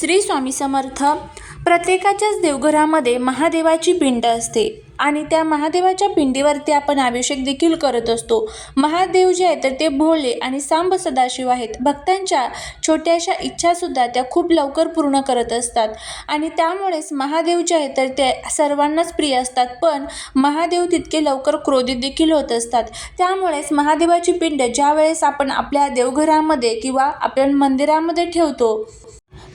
श्री स्वामी समर्थ प्रत्येकाच्याच देवघरामध्ये महादेवाची पिंड असते. आणि त्या महादेवाच्या पिंडीवरती आपण अभिषेक देखील करत असतो. महादेव जे आहेत तर ते भोले आणि सांब सदाशिव आहेत. भक्तांच्या छोट्याशा इच्छासुद्धा त्या खूप लवकर पूर्ण करत असतात. आणि त्यामुळेच महादेव जे आहेत तर ते सर्वांनाच प्रिय असतात. पण महादेव तितके लवकर क्रोधित देखील होत असतात. त्यामुळेच महादेवाची पिंड ज्या वेळेस आपण आपल्या देवघरामध्ये किंवा आपल्या मंदिरामध्ये ठेवतो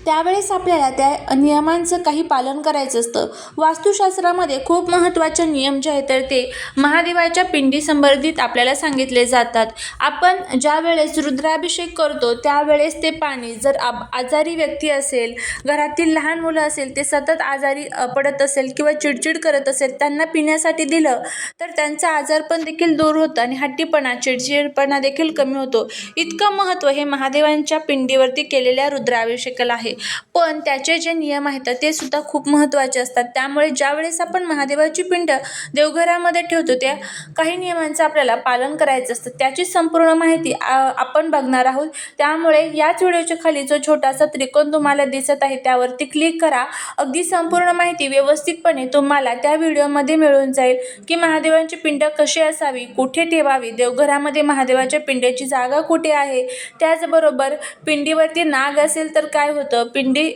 त्यावेळेस आपल्याला त्या नियमांचं काही पालन करायचं असतं. वास्तुशास्त्रामध्ये खूप महत्त्वाचे नियम जे आहेत तर ते महादेवाच्या पिंडी संबंधित आपल्याला सांगितले जातात. आपण ज्या वेळेस रुद्राभिषेक करतो त्यावेळेस ते पाणी जर आब आजारी व्यक्ती असेल घरातील लहान मुलं असेल ते सतत आजारी पडत असेल किंवा चिडचिड करत असेल त्यांना पिण्यासाठी दिलं तर त्यांचा आजारपण देखील दूर होतं आणि हट्टीपणा चिडचिडपणा देखील कमी होतो. इतकं महत्त्व हे महादेवांच्या पिंडीवरती केलेल्या रुद्राभिषेकाला आहे. पण त्याचे जे नियम आहेत ते सुद्धा खूप महत्त्वाचे असतात. त्यामुळे ज्यावेळेस आपण महादेवाची पिंड देवघरामध्ये ठेवतो त्या काही नियमांचं आपल्याला पालन करायचं असतं. त्याची संपूर्ण माहिती आपण बघणार आहोत. त्यामुळे याच व्हिडिओच्या खाली जो छोटासा त्रिकोण तुम्हाला दिसत आहे त्यावरती क्लिक करा. अगदी संपूर्ण माहिती व्यवस्थितपणे तुम्हाला त्या व्हिडिओमध्ये मिळून जाईल की महादेवांची पिंड कशी असावी कुठे ठेवावी देवघरामध्ये महादेवाच्या पिंड्याची जागा कुठे आहे त्याचबरोबर पिंडीवरती नाग असेल तर काय होतं पिंडी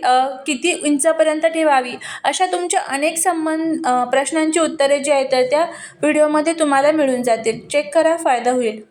किती इंचापर्यंत ठेवावी? अशा तुमच्या अनेक संबंध प्रश्नांची उत्तरे जी आहेत तर त्या व्हिडिओमध्ये तुम्हाला मिळून जातील. चेक करा फायदा होईल.